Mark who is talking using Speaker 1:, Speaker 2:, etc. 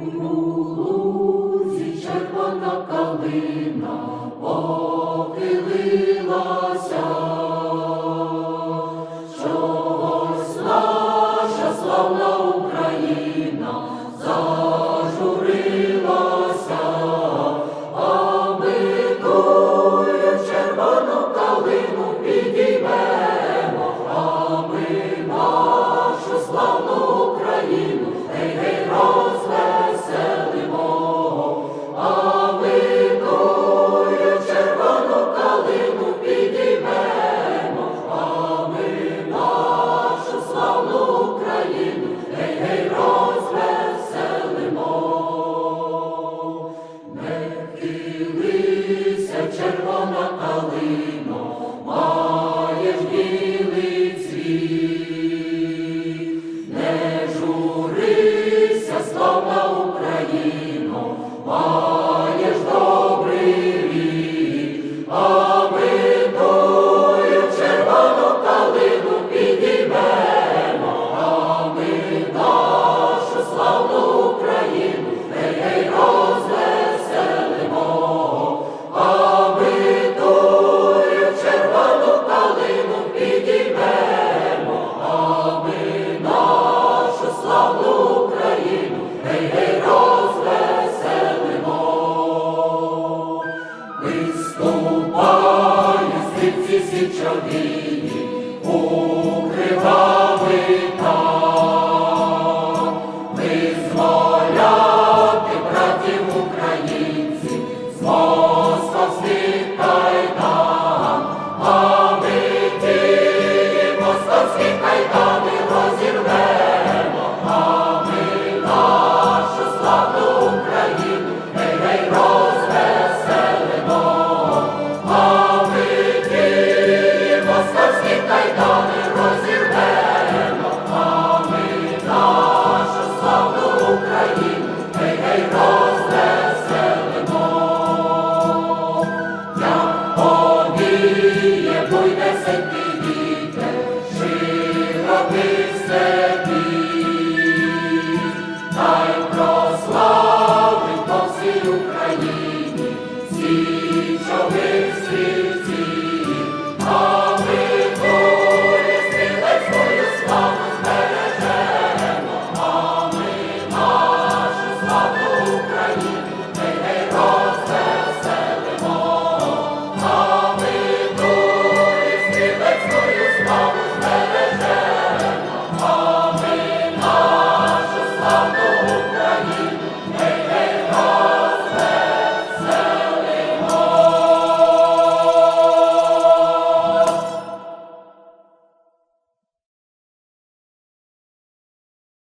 Speaker 1: Ой, у лузі червона калина похилилася, чогось наша славна. czerwona тисячовіні укриває.